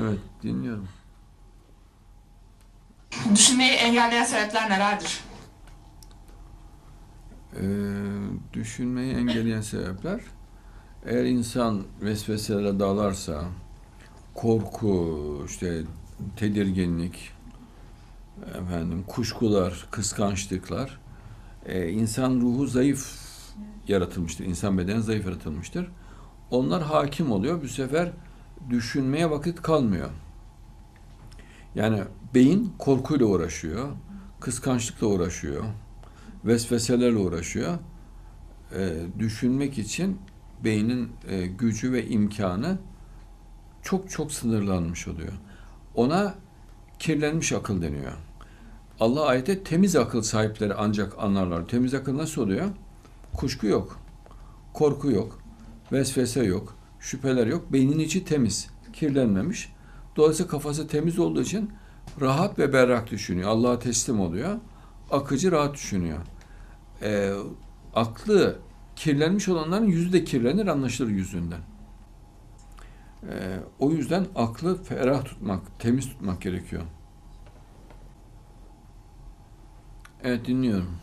Evet, dinliyorum. Düşünmeyi engelleyen sebepler nelerdir? Ee, düşünmeyi engelleyen sebepler, eğer insan vesveselere dalarsa, korku, işte tedirginlik, efendim kuşkular, kıskançlıklar, e, insan ruhu zayıf yaratılmıştır, insan bedeni zayıf yaratılmıştır. Onlar hakim oluyor. Bu sefer düşünmeye vakit kalmıyor. Yani beyin korkuyla uğraşıyor, kıskançlıkla uğraşıyor, vesveselerle uğraşıyor. Ee, düşünmek için beynin e, gücü ve imkanı çok çok sınırlanmış oluyor. Ona kirlenmiş akıl deniyor. Allah ayette temiz akıl sahipleri ancak anlarlar. Temiz akıl nasıl oluyor? Kuşku yok, korku yok, vesvese yok, şüpheler yok. Beynin içi temiz, kirlenmemiş. Dolayısıyla kafası temiz olduğu için rahat ve berrak düşünüyor. Allah'a teslim oluyor. Akıcı rahat düşünüyor. Ee, aklı kirlenmiş olanların yüzü de kirlenir anlaşılır yüzünden. Ee, o yüzden aklı ferah tutmak, temiz tutmak gerekiyor. Evet dinliyorum.